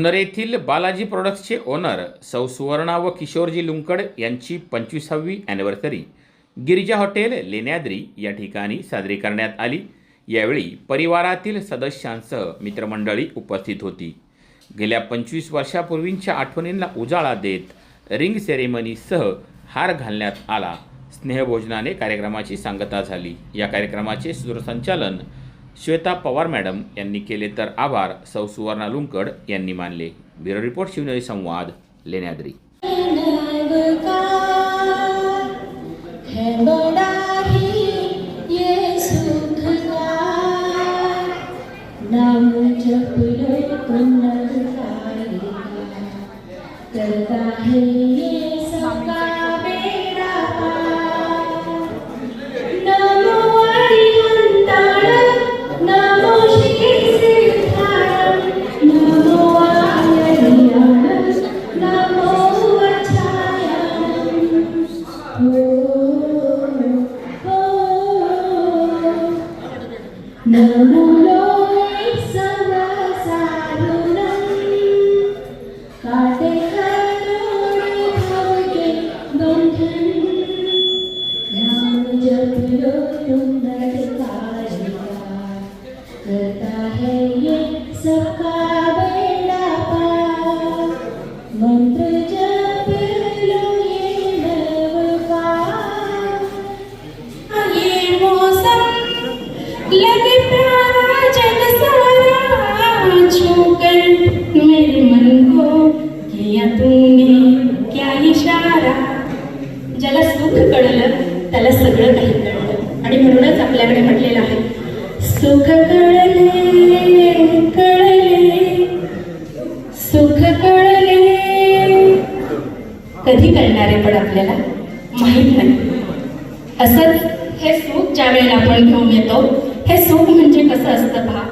जुन्नर येथील बालाजी प्रॉडक्ट्सचे ओनर सौ सुवर्णा व किशोरजी लुंकड यांची पंचवीसावी ॲनिव्हर्सरी गिरिजा हॉटेल लेण्याद्री या ठिकाणी साजरी करण्यात आली. यावेळी परिवारातील सदस्यांसह मित्रमंडळी उपस्थित होती. गेल्या पंचवीस वर्षापूर्वींच्या आठवणींना उजाळा देत रिंग सेरेमनीसह हार घालण्यात आला. स्नेहभोजनाने कार्यक्रमाची सांगता झाली. या कार्यक्रमाचे सूत्रसंचालन श्वेता पवार मॅडम यांनी केले तर आभार सौ सुवर्णा लुंकड यांनी मानले. ब्युरो रिपोर्ट शिवनेरी संवाद लेण्याद्री. करता है किया क्या इशारा? ज्याला सुख कळलं त्याला सगळं काही कळलं. आणि म्हणूनच आपल्याकडे म्हटलेलं आहे सुख कळले कळले. सुख कळले. कधी कळणार आहे पण आपल्याला माहीत नाही. असंच हे सुख ज्या वेळेला आपण घेऊन येतो हे सुख म्हणजे कसं असतं पहा?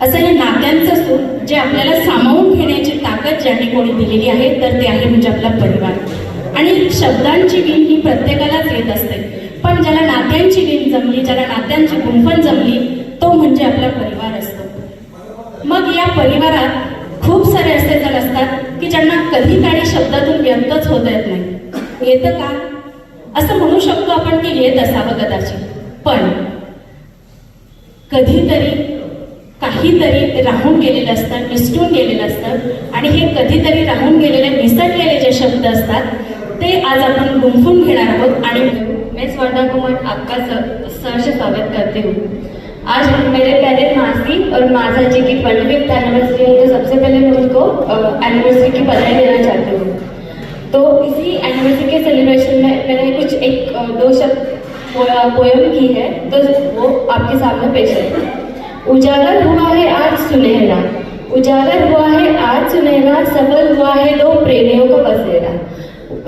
असं हे नात्यांचं सुख जे आपल्याला सामावून घेण्याची ताकद ज्यांनी कोणी दिलेली आहे तर ते आहे म्हणजे आपला परिवार. आणि शब्दांची वीण ही प्रत्येकालाच येत असते. पण ज्याला नात्यांची वीण जमली ज्याला नात्यांची गुंफण जमली तो म्हणजे आपला परिवार असतो. मग या परिवारात खूप सारे असे जण असतात की ज्यांना कधी काही शब्दातून व्यक्तच होता येत नाही. येतं का? असं म्हणू शकतो आपण की येत असावं कदाचित. पण कधीतरी काहीतरी राहून गेलेलं असतं मिसटून गेलेलं असतं. आणि हे कधीतरी राहून गेलेले मिसटलेले जे शब्द असतात ते आज आपण गुंफून घेणार आहोत. आणि मैं स्वर्णा कुमार आपका स- सहर्ष स्वागत करते हूँ. आज मेरे पहले मासी और मासा जी की ट्वेंटी एनिवर्सरी है तो सबसे पहले मैं उनको एनिवर्सरी की बधाई देना चाहती हूँ। तो इसी एनिवर्सरी के सेलिब्रेशन में मैंने कुछ एक दो शब्द पोयम की है तो वो आपके सामने पेश है। उजागर हुआ है आज सुनहरा। उजागर हुआ है आज सुनहरा सफल हुआ है दो प्रेमियों का बसेरा।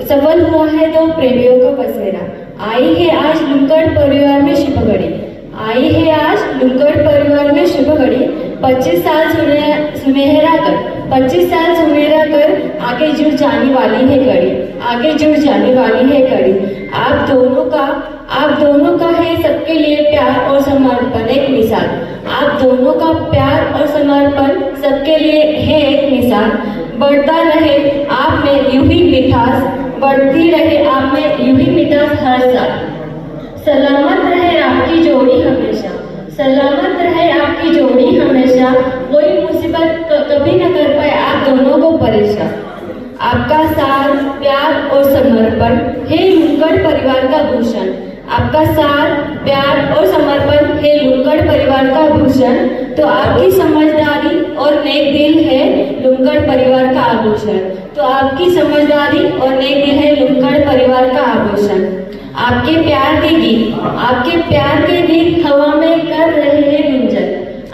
सफल हुआ है दो प्रेमियों का बसेरा। आई है आज लुंकड़ परिवार में शुभ घड़ी। आई है आज लुंकड़ परिवार में शुभ घड़ी। पच्चीस साल सुने- सुनहरा कर पच्चीस साल सुनहरा कर आगे जुड़ जाने वाली है घड़ी। आगे जुड़ जाने वाली है घड़ी। आप दोनों का आप दोनों का है सबके लिए प्यार और समर्पण एक मिसाल। आप दोनों का प्यार और समर्पण सबके लिए है एक मिसाल। बढ़ता रहे आप में यूँ ही मिठास, बढ़ती रहे आप में यूँ ही मिठास हर साल। सलामत रहे आपकी जोड़ी हमेशा, सलामत रहे आपकी जोड़ी हमेशा। कोई मुसीबत कभी न कर पाए आप दोनों को परेशान। आपका साथ, प्यार और समर्पण, हे लुंकड़ परिवार का भूषण। आपका साथ, प्यार और समर्पण है लुंगड़ परिवार का भूषण तो आपकी समझदारी और नेक दिल है लुंकड़ परिवार का आभूषण। तो आपकी समझदारी और नेक दिल है लुंकड़ परिवार का आभूषण। आपके प्यार के गीत, आपके प्यार के गीत हवा में कर रहे हैं गुंजन।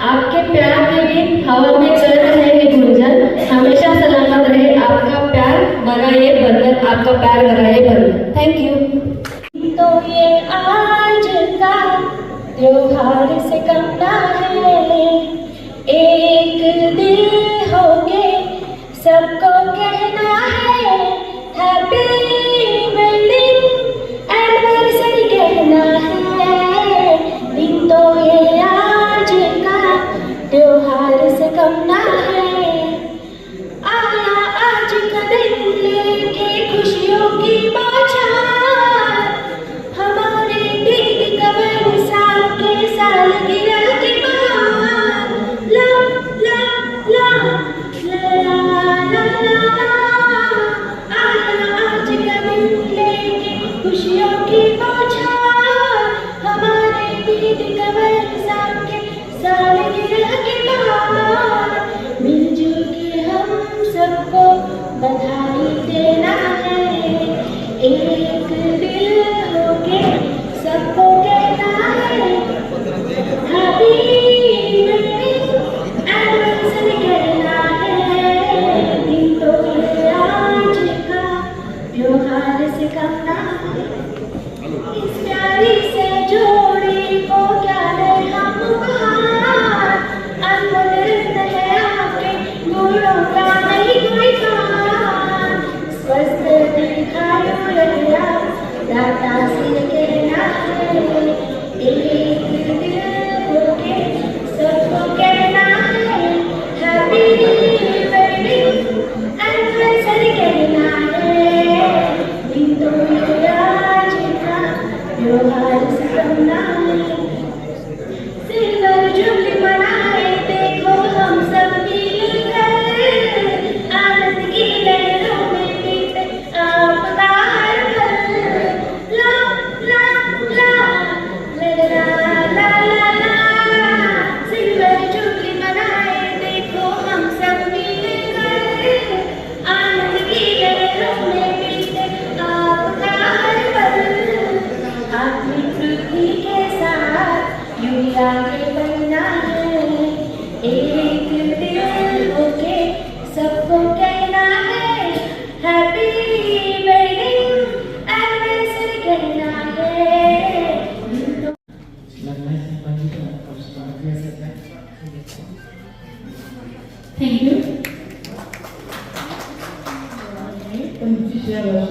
आपके प्यार के गीत हवा में कर रहे हैं गुंजन। हमेशा सलामत रहे आपका प्यार बनाए बंधन, आपका प्यार बनाए बंधन। थैंक यू प्यार से कम है। एक दिल होके सबको कहना है हैप्पी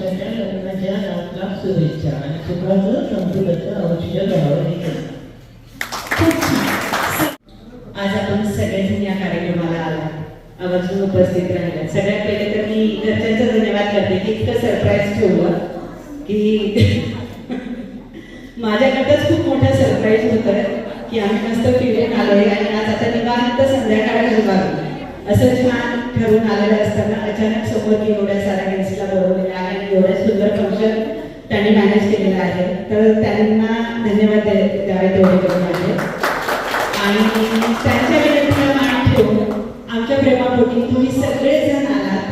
पंचवीसव्या लग्नाच्या लाख लाख शुभेच्छा आणि सुखाचं समृद्धीचं आयुष्य घडावं आज आपण सगळ्यांनी या कार्यक्रमाला आला आवर्जून उपस्थित राहिला सगळ्यात पहिले तर मी घरच्यांचा धन्यवाद करते की इतकं सरप्राईज ठेवलं की माझ्याकडंच खूप मोठा सरप्राईज होतं की आम्ही मस्त फिरून आलोय आणि आज आता निवांत संध्याकाळ घरी असं छान ठरून आलेलं असताना अचानक समोर की एवढ्या साऱ्या गेस्टला बोलवलेल्या आहे आणि एवढं सुंदर फंक्शन त्यांनी मॅनेज केलेलं आहे. तर त्यांना धन्यवाद द्यावे तेवढे करून माझे. आणि त्यांच्या विनंतीला मान ठेवून आमच्या प्रेमापोटी तुम्ही सगळेजण आलात.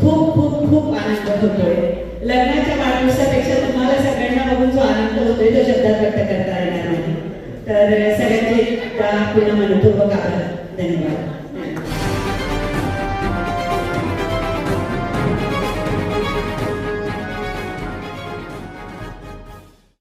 खूप खूप खूप आनंद होतोय. लग्नाच्या वाढदिवसापेक्षा तुम्हाला सगळ्यांना बघून जो आनंद होतोय तो शब्दात व्यक्त करता येणार नाही. तर सगळ्यांचे पुन्हा मनपूर्वक आभार. धन्यवाद.